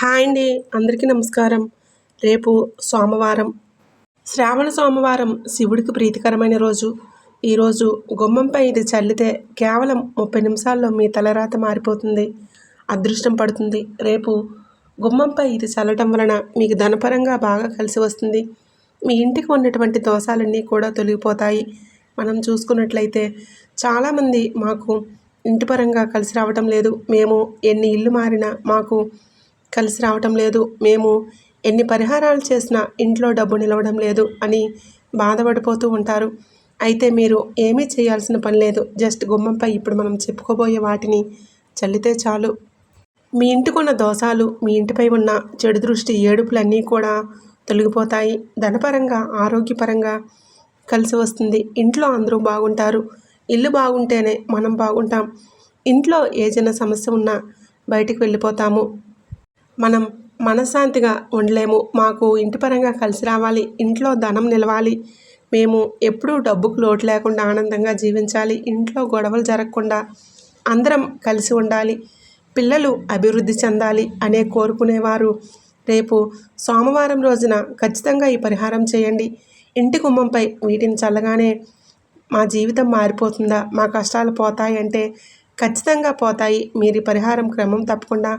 Hi అండి అందరికీ నమస్కారం. రేపు సోమవారం శ్రావణ సోమవారం శివుడికి ప్రీతికరమైన రోజు. ఈరోజు గుమ్మంపై ఇది చల్లితే కేవలం ముప్పై నిమిషాల్లో మీ తలరాత మారిపోతుంది అదృష్టం పడుతుంది. రేపు గుమ్మంపై ఇది చల్లటం వలన మీకు ధనపరంగా బాగా కలిసి వస్తుంది. మీ ఇంటికి ఉన్నటువంటి దోషాలన్నీ కూడా తొలగిపోతాయి. మనం చూసుకున్నట్లయితే చాలామంది మాకు ఇంటి పరంగా కలిసి రావటం లేదు. మేము ఎన్ని ఇల్లు మారినా మాకు కలిసి రావటం లేదు. మేము ఎన్ని పరిహారాలు చేసినా ఇంట్లో డబ్బు నిలవడం లేదు అని బాధపడిపోతూ ఉంటారు. అయితే మీరు ఏమీ చేయాల్సిన పని లేదు. జస్ట్ గుమ్మంపై ఇప్పుడు మనం చెప్పుకోబోయే వాటిని చల్లితే చాలు. మీ ఇంటికున్న దోషాలు మీ ఇంటిపై ఉన్న చెడు దృష్టి ఏడుపులన్నీ కూడా తొలగిపోతాయి. ధనపరంగా ఆరోగ్యపరంగా కలిసి వస్తుంది. ఇంట్లో అందరూ బాగుంటారు. ఇల్లు బాగుంటేనే మనం బాగుంటాం. ఇంట్లో ఏదైనా సమస్య ఉన్నా బయటికి వెళ్ళిపోతాము. మనం మనశ్శాంతిగా ఉండలేము. మాకు ఇంటి పరంగా కలిసి రావాలి. ఇంట్లో ధనం నిలవాలి. మేము ఎప్పుడూ డబ్బుకు లోటు లేకుండా ఆనందంగా జీవించాలి. ఇంట్లో గొడవలు జరగకుండా అందరం కలిసి ఉండాలి. పిల్లలు అభివృద్ధి చెందాలి అనే కోరుకునేవారు. రేపు సోమవారం రోజున ఖచ్చితంగా ఈ పరిహారం చేయండి. ఇంటి గుమ్మంపై వీటిని చల్లగానే మా జీవితం మారిపోతుందా? మా కష్టాలు పోతాయి అంటే ఖచ్చితంగా పోతాయి. మీరు పరిహారం క్రమం తప్పకుండా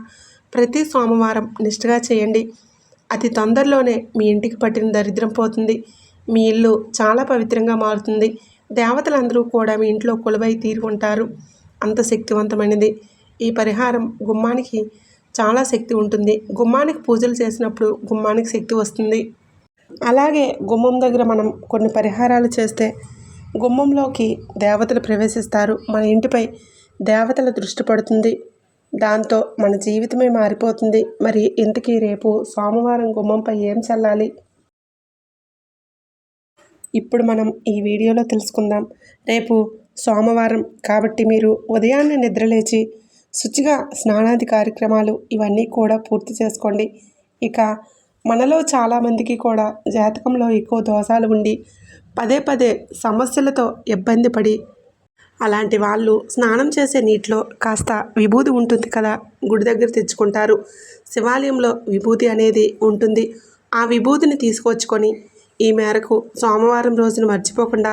ప్రతి సోమవారం నిష్ఠగా చేయండి. అతి తొందరలోనే మీ ఇంటికి పట్టిన దరిద్రం పోతుంది. మీ ఇల్లు చాలా పవిత్రంగా మారుతుంది. దేవతలందరూ కూడా మీ ఇంట్లో కొలువై తీరుకుంటారు ఉంటారు. అంత శక్తివంతమైనది. ఈ పరిహారం గుమ్మానికి చాలా శక్తి ఉంటుంది. గుమ్మానికి పూజలు చేసినప్పుడు గుమ్మానికి శక్తి వస్తుంది. అలాగే గుమ్మం దగ్గర మనం కొన్ని పరిహారాలు చేస్తే గుమ్మంలోకి దేవతలు ప్రవేశిస్తారు. మన ఇంటిపై దేవతల దృష్టి పడుతుంది. దాంతో మన జీవితమే మారిపోతుంది. మరి ఇంతకీ రేపు సోమవారం గుమ్మంపై ఏం చల్లాలి? ఇప్పుడు మనం ఈ వీడియోలో తెలుసుకుందాం. రేపు సోమవారం కాబట్టి మీరు ఉదయాన్నే నిద్రలేచి శుచిగా స్నానాది కార్యక్రమాలు ఇవన్నీ కూడా పూర్తి చేసుకోండి. ఇక మనలో చాలామందికి కూడా జాతకంలో ఎక్కువ దోషాలు ఉండి పదే పదే సమస్యలతో ఇబ్బంది పడి అలాంటి వాళ్ళు స్నానం చేసే నీటిలో కాస్త విభూది ఉంటుంది కదా గుడి దగ్గర తెచ్చుకుంటారు. శివాలయంలో విభూతి అనేది ఉంటుంది. ఆ విభూతిని తీసుకొచ్చుకొని ఈ మేరకు సోమవారం రోజున మర్చిపోకుండా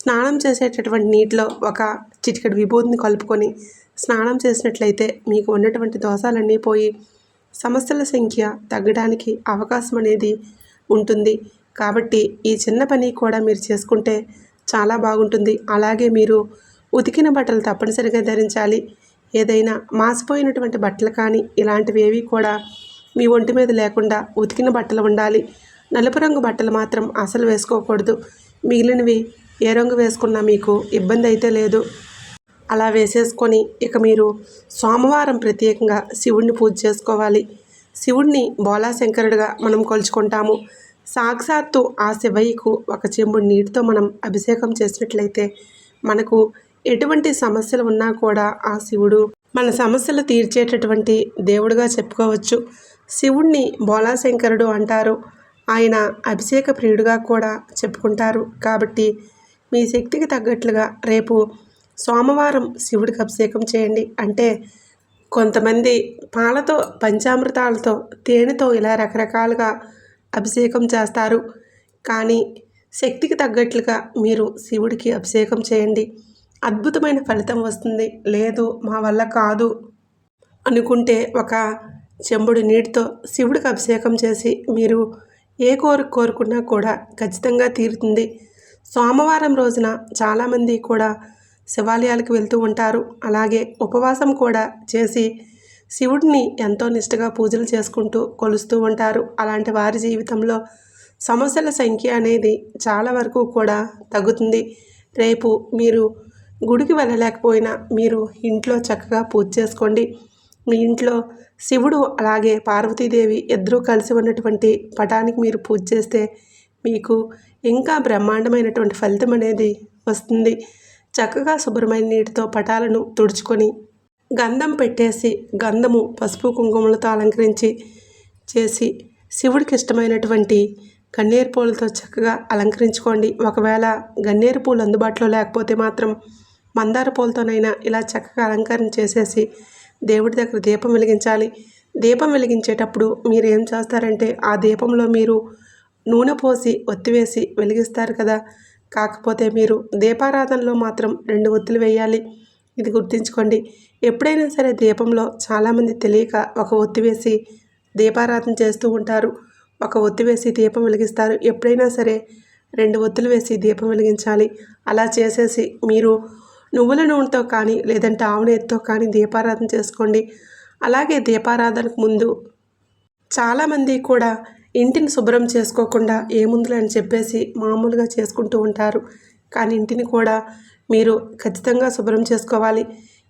స్నానం చేసేటటువంటి నీటిలో ఒక చిటికెడు విభూతిని కలుపుకొని స్నానం చేసినట్లయితే మీకు ఉన్నటువంటి దోషాలన్నీ పోయి సమస్యల సంఖ్య తగ్గడానికి అవకాశం అనేది ఉంటుంది. కాబట్టి ఈ చిన్న పని కూడా మీరు చేసుకుంటే చాలా బాగుంటుంది. అలాగే మీరు ఉతికిన బట్టలు తప్పనిసరిగా ధరించాలి. ఏదైనా మాసిపోయినటువంటి బట్టలు కానీ ఇలాంటివి ఏవి కూడా మీ ఒంటి మీద లేకుండా ఉతికిన బట్టలు ఉండాలి. నలుపు రంగు బట్టలు మాత్రం అసలు వేసుకోకూడదు. మిగిలినవి ఏ రంగు వేసుకున్నా మీకు ఇబ్బంది అయితే లేదు. అలా వేసేసుకొని ఇక మీరు సోమవారం ప్రత్యేకంగా శివుణ్ణి పూజ చేసుకోవాలి. శివుణ్ణి బోలాశంకరుడిగా మనం కొలుచుకుంటాము. సాక్షాత్తు ఆ శివయ్యకు ఒక చెంబు నీటితో మనం అభిషేకం చేసినట్లయితే మనకు ఎటువంటి సమస్యలు ఉన్నా కూడా ఆ శివుడు మన సమస్యలు తీర్చేటటువంటి దేవుడుగా చెప్పుకోవచ్చు. శివుణ్ణి బోలాశంకరుడు అంటారు. ఆయన అభిషేక ప్రియుడిగా కూడా చెప్పుకుంటారు. కాబట్టి మీ శక్తికి తగ్గట్లుగా రేపు సోమవారం శివుడికి అభిషేకం చేయండి. అంటే కొంతమంది పాలతో పంచామృతాలతో తేనెతో ఇలా రకరకాలుగా అభిషేకం చేస్తారు. కానీ శక్తికి తగ్గట్లుగా మీరు శివుడికి అభిషేకం చేయండి. అద్భుతమైన ఫలితం వస్తుంది. లేదు మా వల్ల కాదు అనుకుంటే ఒక చెంబుడు నీటితో శివుడికి అభిషేకం చేసి మీరు ఏ కోరిక కోరుకున్నా కూడా ఖచ్చితంగా తీరుతుంది. సోమవారం రోజున చాలామంది కూడా శివాలయాలకు వెళ్తూ ఉంటారు. అలాగే ఉపవాసం కూడా చేసి శివుడిని ఎంతో నిష్టగా పూజలు చేసుకుంటూ కొలుస్తూ ఉంటారు. అలాంటి వారి జీవితంలో సమస్యల సంఖ్య అనేది చాలా వరకు కూడా తగ్గుతుంది. రేపు మీరు గుడికి వెళ్ళలేకపోయినా మీరు ఇంట్లో చక్కగా పూజ చేసుకోండి. మీ ఇంట్లో శివుడు అలాగే పార్వతీదేవి ఇద్దరూ కలిసి ఉన్నటువంటి పటానికి మీరు పూజ చేస్తే మీకు ఇంకా బ్రహ్మాండమైనటువంటి ఫలితం అనేది వస్తుంది. చక్కగా శుభ్రమైన నీటితో పటాలను తుడుచుకొని గంధం పెట్టేసి గంధము పసుపు కుంకుమలతో అలంకరించి చేసి శివుడికి ఇష్టమైనటువంటి గన్నేరు పూలతో చక్కగా అలంకరించుకోండి. ఒకవేళ గన్నేరు పూలు అందుబాటులో లేకపోతే మాత్రం మందార పూలతోనైనా ఇలా చక్కగా అలంకరణ చేసేసి దేవుడి దగ్గర దీపం వెలిగించాలి. దీపం వెలిగించేటప్పుడు మీరు ఏం చేస్తారంటే ఆ దీపంలో మీరు నూనె పోసి ఒత్తివేసి వెలిగిస్తారు కదా. కాకపోతే మీరు దీపారాధనలో మాత్రం రెండు ఒత్తులు వేయాలి. ఇది గుర్తుంచుకోండి. ఎప్పుడైనా సరే దీపంలో చాలామంది తెలియక ఒక ఒత్తి వేసి దీపారాధన చేస్తూ ఉంటారు. ఒక ఒత్తి వేసి దీపం వెలిగిస్తారు. ఎప్పుడైనా సరే రెండు ఒత్తులు వేసి దీపం వెలిగించాలి. అలా చేసేసి మీరు నువ్వుల నూనెతో కానీ లేదంటే ఆవు కానీ దీపారాధన చేసుకోండి. అలాగే దీపారాధనకు ముందు చాలామంది కూడా ఇంటిని శుభ్రం చేసుకోకుండా ఏముందులే అని చెప్పేసి మామూలుగా చేసుకుంటూ ఉంటారు. కానీ ఇంటిని కూడా మీరు ఖచ్చితంగా శుభ్రం చేసుకోవాలి.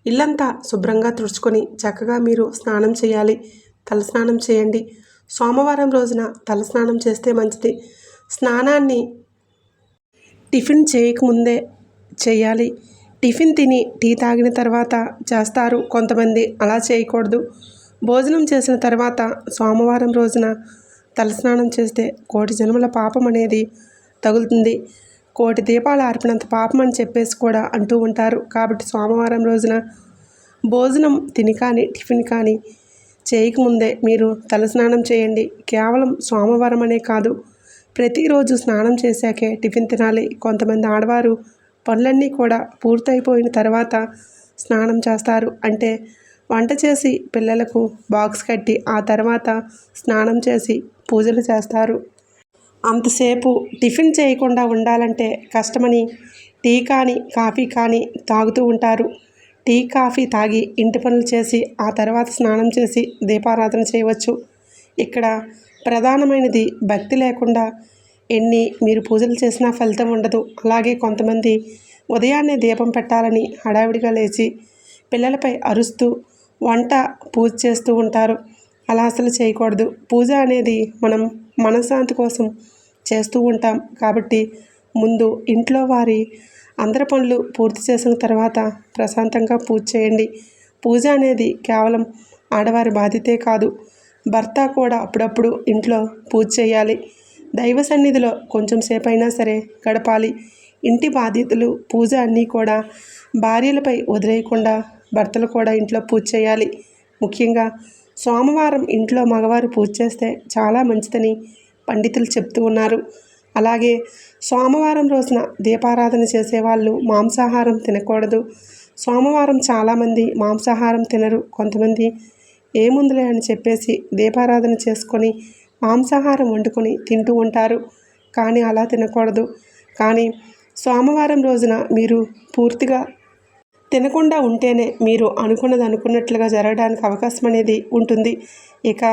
ఇల్లంతా శుభ్రంగా తుడుచుకొని చక్కగా మీరు స్నానం చేయాలి. తలస్నానం చేయండి. సోమవారం రోజున తలస్నానం చేస్తే మంచిది. స్నానాన్ని టిఫిన్ చేయకముందే చేయాలి. టిఫిన్ తిని టీ తాగిన తర్వాత చేస్తారు. కొంతమంది అలా చేయకూడదు. భోజనం చేసిన తర్వాత సోమవారం రోజున తలస్నానం చేస్తే కోటి జన్మల పాపం అనేది తగులుతుంది. కోటి దీపాలు ఆర్పినంత పాపం అని చెప్పేసి కూడా అంటూ ఉంటారు. కాబట్టి సోమవారం రోజున భోజనం తిని కానీ టిఫిన్ కానీ చేయకముందే మీరు తలస్నానం చేయండి. కేవలం సోమవారం అనే కాదు ప్రతిరోజు స్నానం చేశాకే టిఫిన్ తినాలి. కొంతమంది ఆడవారు పనులన్నీ కూడా పూర్తయిపోయిన తర్వాత స్నానం చేస్తారు. అంటే వంట చేసి పిల్లలకు బాక్స్ కట్టి ఆ తర్వాత స్నానం చేసి పూజలు చేస్తారు. అంతసేపు టిఫిన్ చేయకుండా ఉండాలంటే కష్టమని టీ కానీ కాఫీ కానీ తాగుతూ ఉంటారు. టీ కాఫీ తాగి ఇంటి పనులు చేసి ఆ తర్వాత స్నానం చేసి దీపారాధన చేయవచ్చు. ఇక్కడ ప్రధానమైనది భక్తి లేకుండా ఎన్ని మీరు పూజలు చేసినా ఫలితం ఉండదు. అలాగే కొంతమంది ఉదయాన్నే దీపం పెట్టాలని హడావిడిగా లేచి పిల్లలపై అరుస్తూ వంట పూజ చేస్తూ ఉంటారు. అలా అసలు చేయకూడదు. పూజ అనేది మనం మనశ్శాంతి కోసం చేస్తూ ఉంటాం. కాబట్టి ముందు ఇంట్లో వారి అందరి పనులు పూర్తి చేసిన తర్వాత ప్రశాంతంగా పూజ చేయండి. పూజ అనేది కేవలం ఆడవారి బాధ్యతే కాదు. భర్త కూడా అప్పుడప్పుడు ఇంట్లో పూజ చేయాలి. దైవ సన్నిధిలో కొంచెం సేపైనా సరే గడపాలి. ఇంటి బాధ్యతలు పూజ అన్నీ కూడా భార్యలపై వదిలేయకుండా భర్తలు కూడా ఇంట్లో పూజ చేయాలి. ముఖ్యంగా సోమవారం ఇంట్లో మగవారు పూజ చేస్తే చాలా మంచిదని పండితులు చెప్తూ ఉన్నారు. అలాగే సోమవారం రోజున దీపారాధన చేసేవాళ్ళు మాంసాహారం తినకూడదు. సోమవారం చాలామంది మాంసాహారం తినరు. కొంతమంది ఏముందిలే అని చెప్పేసి దీపారాధన చేసుకొని మాంసాహారం వండుకొని తింటూ ఉంటారు. కానీ అలా తినకూడదు. కానీ సోమవారం రోజున మీరు పూర్తిగా తినకుండా ఉంటేనే మీరు అనుకున్నది అనుకున్నట్లుగా జరగడానికి అవకాశం అనేది ఉంటుంది. ఇక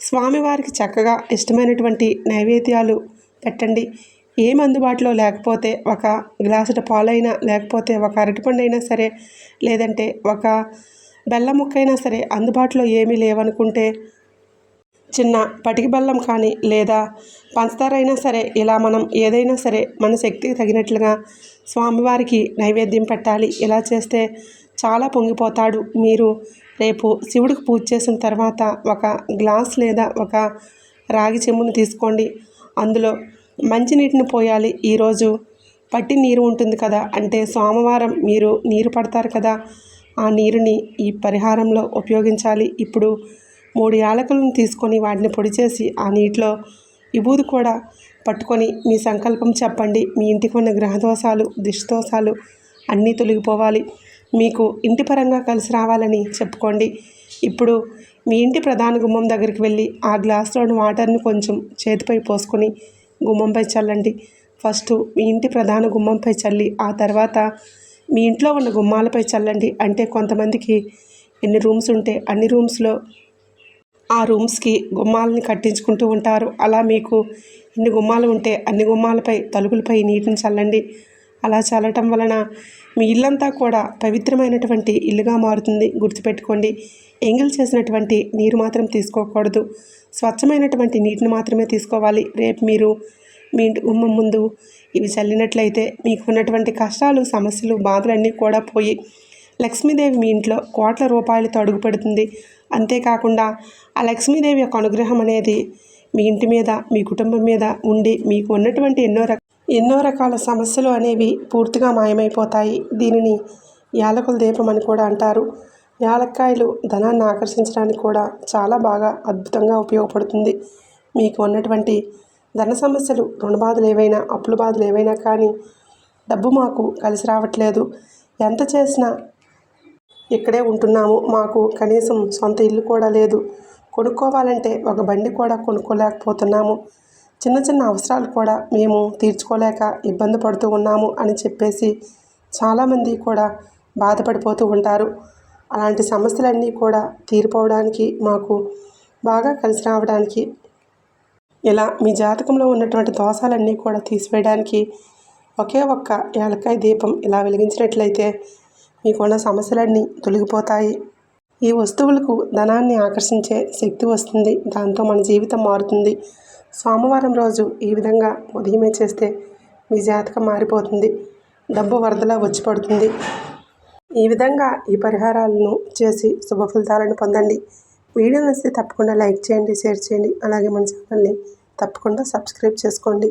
స్వామివారికి చక్కగా ఇష్టమైనటువంటి నైవేద్యాలు పెట్టండి. ఏం అందుబాటులో లేకపోతే ఒక గ్లాసుట పాలైనా లేకపోతే ఒక అరటిపండు అయినా సరే లేదంటే ఒక బెల్లం ముక్కైనా సరే అందుబాటులో ఏమీ లేవనుకుంటే చిన్న పటికి బెల్లం కానీ లేదా పంచదార అయినా సరే ఇలా మనం ఏదైనా సరే మన శక్తికి తగినట్లుగా స్వామివారికి నైవేద్యం పెట్టాలి. ఇలా చేస్తే చాలా పొంగిపోతాడు. మీరు రేపు శివుడికి పూజ చేసిన తర్వాత ఒక గ్లాస్ లేదా ఒక రాగి చెంబును తీసుకోండి. అందులో మంచినీటిని పోయాలి. ఈరోజు పట్టి నీరు ఉంటుంది కదా అంటే సోమవారం మీరు నీరు పడతారు కదా ఆ నీరుని ఈ పరిహారంలో ఉపయోగించాలి. ఇప్పుడు మూడు యాలకులను తీసుకొని వాటిని పొడి చేసి ఆ నీటిలో విభూది కూడా పట్టుకొని మీ సంకల్పం చెప్పండి. మీ ఇంటికి ఉన్న గ్రహదోషాలు దిష్దోషాలు అన్నీ తొలగిపోవాలి. మీకు ఇంటి పరంగా కలిసి రావాలని చెప్పుకోండి. ఇప్పుడు మీ ఇంటి ప్రధాన గుమ్మం దగ్గరికి వెళ్ళి ఆ గ్లాస్లోని వాటర్ని కొంచెం చేతిపై పోసుకొని గుమ్మంపై చల్లండి. ఫస్ట్ మీ ఇంటి ప్రధాన గుమ్మంపై చల్లి ఆ తర్వాత మీ ఇంట్లో ఉన్న గుమ్మాలపై చల్లండి. అంటే కొంతమందికి ఎన్ని రూమ్స్ ఉంటే అన్ని రూమ్స్లో ఆ రూమ్స్కి గుమ్మాలని కట్టించుకుంటూ ఉంటారు. అలా మీకు ఎన్ని గుమ్మాలు ఉంటే అన్ని గుమ్మాలపై తలుపులపై నీటిని చల్లండి. అలా చల్లటం వలన మీ ఇల్లంతా కూడా పవిత్రమైనటువంటి ఇల్లుగా మారుతుంది. గుర్తుపెట్టుకోండి ఎంగిల్ చేసినటువంటి నీరు మాత్రం తీసుకోకూడదు. స్వచ్ఛమైనటువంటి నీటిని మాత్రమే తీసుకోవాలి. రేపు మీరు మీ ఇంటి గుమ్మం ముందు ఇవి చల్లినట్లయితే మీకు ఉన్నటువంటి కష్టాలు సమస్యలు బాధలన్నీ కూడా పోయి లక్ష్మీదేవి మీ ఇంట్లో కోట్ల రూపాయలతో అడుగుపెడుతుంది అంతేకాకుండా ఆ లక్ష్మీదేవి యొక్క అనుగ్రహం అనేది మీ ఇంటి మీద మీ కుటుంబం మీద ఉండి మీకు ఉన్నటువంటి ఎన్నో రక ఎన్నో రకాల సమస్యలు అనేవి పూర్తిగా మాయమైపోతాయి. దీనిని యాలకుల దీపం అని కూడా అంటారు. యాలక్కాయలు ధనాన్ని ఆకర్షించడానికి కూడా చాలా బాగా అద్భుతంగా ఉపయోగపడుతుంది. మీకు ఉన్నటువంటి ధన సమస్యలు రుణ బాధలు ఏవైనా అప్పుల బాధలు ఏవైనా కానీ డబ్బు మాకు కలిసి రావట్లేదు. ఎంత చేసినా ఇక్కడే ఉంటున్నాము. మాకు కనీసం సొంత ఇల్లు కూడా లేదు. కొనుక్కోవాలంటే ఒక బండి కూడా కొనుక్కోలేకపోతున్నాము. చిన్న చిన్న అవసరాలు కూడా మేము తీర్చుకోలేక ఇబ్బంది పడుతూ ఉన్నాము అని చెప్పేసి చాలామంది కూడా బాధపడిపోతూ ఉంటారు. అలాంటి సమస్యలన్నీ కూడా తీరిపోవడానికి మాకు బాగా కలిసి రావడానికి ఇలా మీ జాతకంలో ఉన్నటువంటి దోషాలన్నీ కూడా తీసివేయడానికి ఒకే ఒక్క ఏలకాయ దీపం ఇలా వెలిగించినట్లయితే మీకున్న సమస్యలన్నీ తొలగిపోతాయి. ఈ వస్తువులకు ధనాన్ని ఆకర్షించే శక్తి వస్తుంది. దాంతో మన జీవితం మారుతుంది. సోమవారం రోజు ఈ విధంగా ఉదయమే చేస్తే మీ జాతకం మారిపోతుంది. డబ్బు వరదలా వచ్చి పడుతుంది. ఈ విధంగా ఈ పరిహారాలను చేసి శుభ ఫలితాలను పొందండి. వీడియో నచ్చితే తప్పకుండా లైక్ చేయండి షేర్ చేయండి. అలాగే మన ఛానల్ని తప్పకుండా సబ్స్క్రైబ్ చేసుకోండి.